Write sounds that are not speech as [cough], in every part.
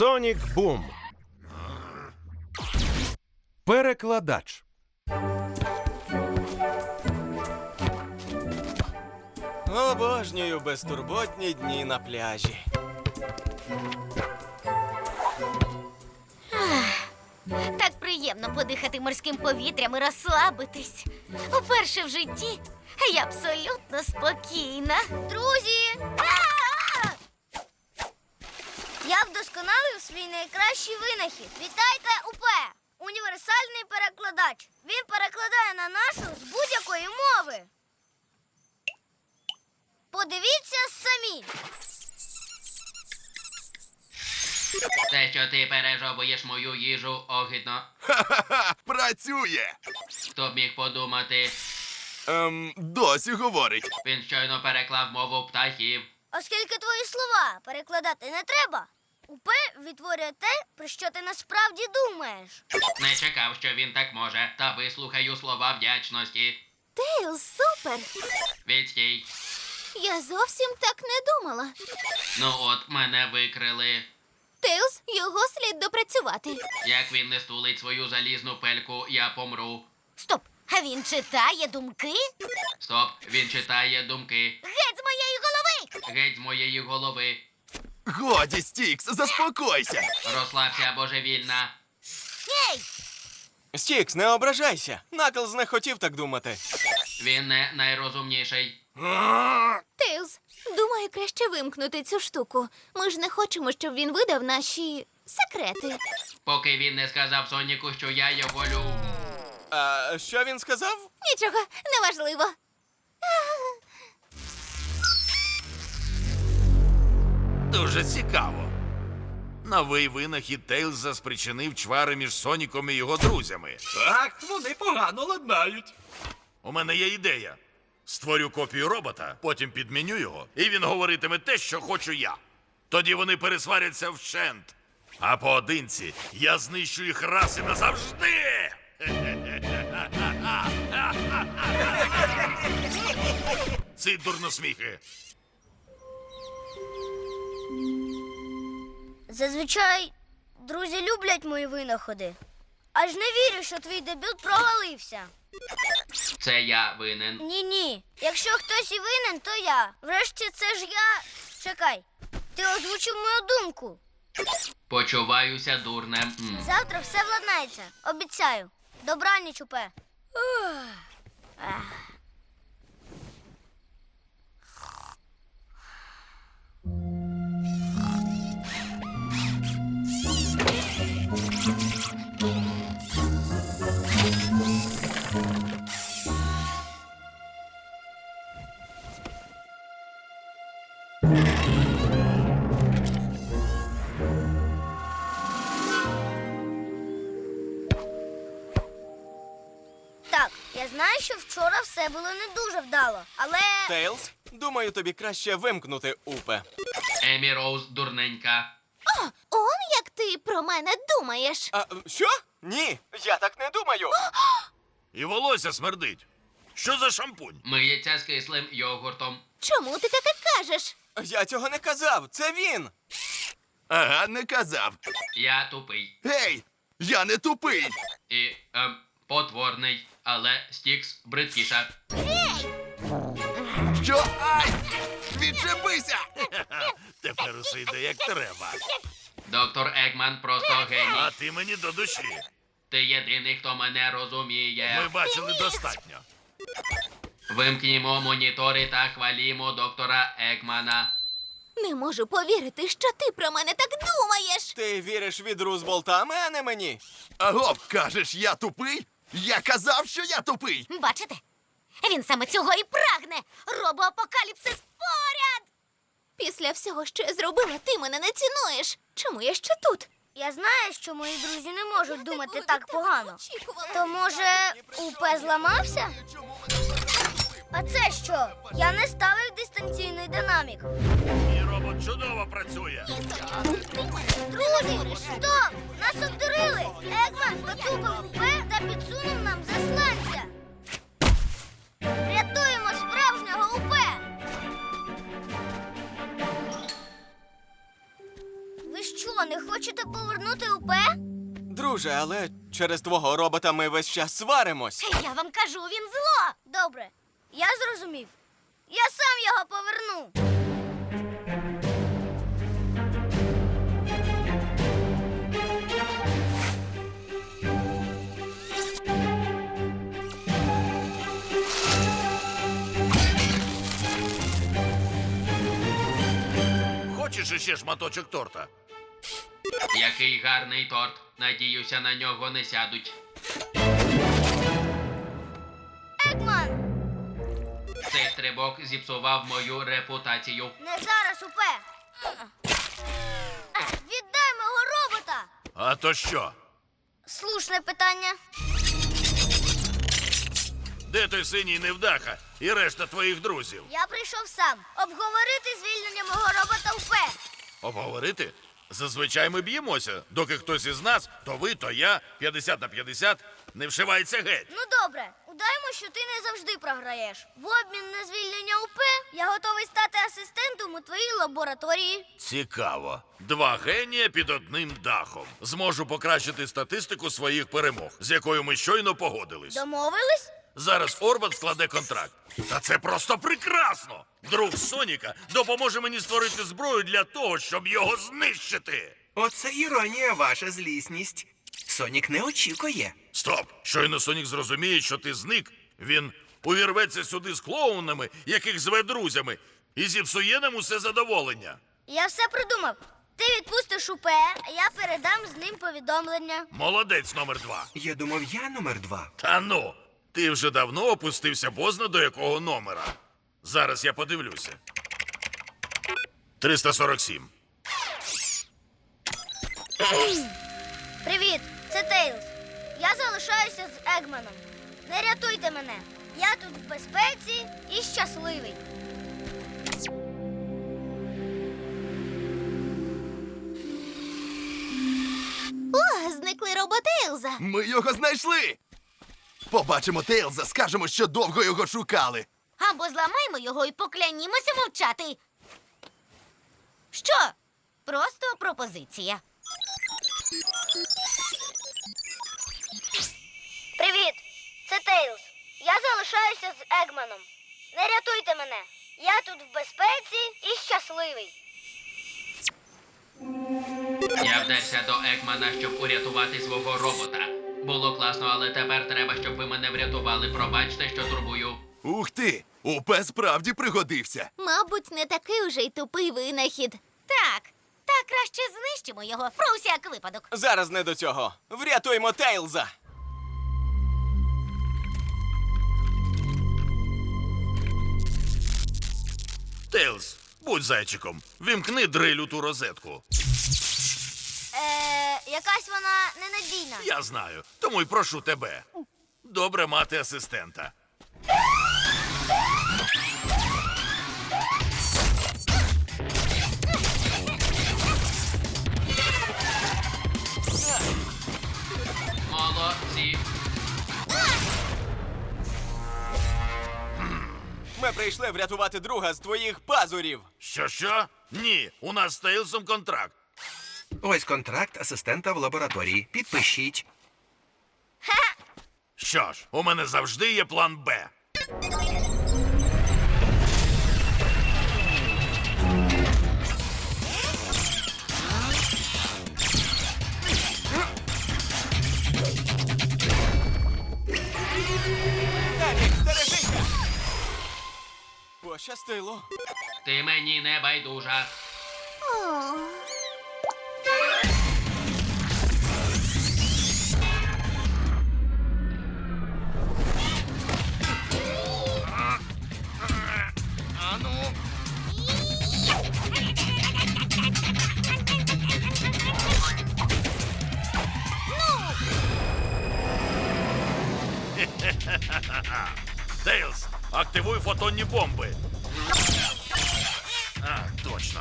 Сонік Бум. Перекладач. Обожнюю безтурботні дні на пляжі. Так приємно подихати морським повітрям і розслабитись. Уперше в житті я абсолютно спокійна. Друзі! Я вдосконалив свій найкращий винахід. Вітайте УП! Універсальний перекладач. Він перекладає на нашу з будь-якої мови. Подивіться самі. Те, що ти пережовуєш мою їжу, огидно. Ха-ха-ха! Працює! Хто б міг подумати, Ем, досі говорить. він щойно переклав мову птахів. Оскільки твої слова перекладати не треба, УП відтворює те, про що ти насправді думаєш. Не чекав, що він так може, та вислухаю слова вдячності. Тейл, супер! Відстій. Я зовсім так не думала. Ну от, мене викрили. Тейлз, його слід допрацювати. Як він не стулить свою залізну пельку, я помру. Стоп! А він читає думки? Стоп, він читає думки. Геть з моєї голови! Геть з моєї голови. Годі, Стікс, заспокойся. Розслабся божевільна. Ей! Стікс, не ображайся. Наклз не хотів так думати. Він не найрозумніший. Тейлз, думаю, краще вимкнути цю штуку. Ми ж не хочемо, щоб він видав наші секрети. Поки він не сказав Соніку, що я його лю. А що він сказав? Нічого, неважливо. Дуже цікаво. Новий винахід Тейлза спричинив чвари між Соніком і його друзями. Так, вони погано ладнають. У мене є ідея. Створю копію робота, потім підміню його, і він говоритиме те, що хочу я. Тоді вони пересваряться вщент. А поодинці я знищу їх раз і назавжди. Ці дурносміхи. Зазвичай друзі люблять мої винаходи. Аж не вірю, що твій дебют провалився. Це я винен. Ні, ні. Якщо хтось і винен, то я. Врешті це ж я. Чекай, ти озвучив мою думку. Почуваюся дурнем. М. Завтра все владнається. Обіцяю. Добраніч, упе. Так, я знаю, що вчора все було не дуже вдало, але. Тейлз, думаю, тобі краще вимкнути упе. Емі Роуз дурненька. Он як ти про мене думаєш. А що? Ні, я так не думаю. І волосся смердить. Що за шампунь? Миється з кислим йогуртом. Чому ти таке кажеш? Я цього не казав. Це він. Ага, не казав. Я тупий. Гей! Я не тупий! І ем, потворний, але Стікс бридкіша. Що? Ай! Відчепися! [laughs] Тепер усе йде як треба. Доктор Егман просто геній. А ти мені до душі. Ти єдиний, хто мене розуміє. Ми бачили достатньо. Вимкнімо монітори та хвалімо доктора Егмана. Не можу повірити, що ти про мене так думаєш. Ти віриш відру з болтами, а не мені. Аго, кажеш, я тупий? Я казав, що я тупий! Бачите? Він саме цього і прагне. Робоапокаліпсис поряд. Після всього, що я зробила, ти мене не цінуєш. Чому я ще тут? Я знаю, що мої друзі не можуть думати так погано. То може упе зламався? А це що? Я не ставив дистанційний динамік. І робот чудово працює. Друзі, стоп! Нас обдурили! Егман поцупив упе та підсунув нам засланця. Рятуємо справжнього упе! Ви що, не хочете повернути УП? Друже, але через твого робота ми весь час сваримось. Я вам кажу, він зло. Добре, я зрозумів. Я сам його поверну. Хочеш іще шматочок торта? Який гарний торт. Надіюся, на нього не сядуть. Стрибок зіпсував мою репутацію. не зараз УП. Віддай мого робота. А то що? Слушне питання. Де той синій невдаха і решта твоїх друзів? Я прийшов сам обговорити звільнення мого робота УП. Обговорити? Зазвичай ми б'ємося. Доки хтось із нас, то ви, то я, 50 на 50, не вшивається геть. Ну добре, удаймо, що ти не завжди програєш. В обмін на звільнення УП я готовий стати асистентом у твоїй лабораторії. Цікаво. Два генія під одним дахом. Зможу покращити статистику своїх перемог, з якою ми щойно погодились. Домовились? Зараз Орбан складе контракт. Та це просто прекрасно! Друг Соніка допоможе мені створити зброю для того, щоб його знищити. Оце іронія, ваша злісність. Сонік не очікує. Стоп! Щойно Сонік зрозуміє, що ти зник. Він увірветься сюди з клоунами, яких зве друзями, і зіпсує нам усе задоволення. Я все придумав. Ти відпустиш УП, а я передам з ним повідомлення. Молодець номер два. Я думав, я номер два. Та ну, ти вже давно опустився бозна до якого номера. Зараз я подивлюся. 347. Привіт, це Тейлз. Я залишаюся з Егманом. Не рятуйте мене. Я тут в безпеці і щасливий. О, зникли роботейлза. Ми його знайшли. Побачимо Тейлза, скажемо, що довго його шукали. Або зламаймо його і поклянімося мовчати. Що? Просто пропозиція. Привіт, це Тейлз. Я залишаюся з Егманом. Не рятуйте мене. Я тут в безпеці і щасливий. Я вдерся до Екмана, щоб урятувати свого робота. Було класно, але тепер треба, щоб ви мене врятували. Пробачте, що турбую. Ух ти! УП справді пригодився. Мабуть, не такий уже й тупий винахід. Так, та краще знищимо його про всяк випадок. Зараз не до цього. Врятуймо Тейлза. Тейлз, будь зайчиком, вімкни дриль у ту розетку. Е, якась вона ненадійна. Я знаю, тому й прошу тебе. Добре мати асистента. Молодці. Ми прийшли врятувати друга з твоїх пазурів. Що що? Ні, у нас з Тейлзом контракт. Ось контракт асистента в лабораторії. Підпишіть. Що ж, у мене завжди є план Б. Пощастило. Ти мені не байдужа. [laughs] Тейлз, активуй фотонні бомби. А, точно.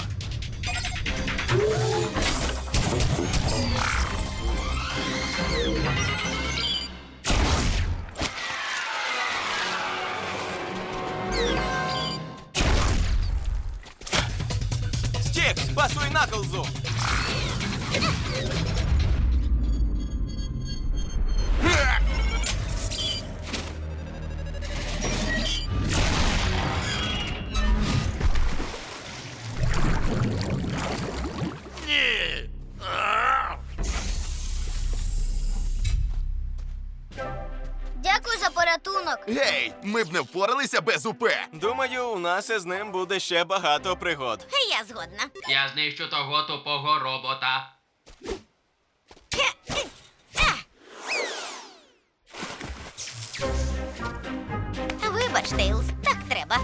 Стікс, пасуй Наклзу! Порятунок. Гей, ми б не впоралися без упе. Думаю, у нас із ним буде ще багато пригод. Я згодна. Я знищу того тупого робота. Вибач, Тейлз, так треба.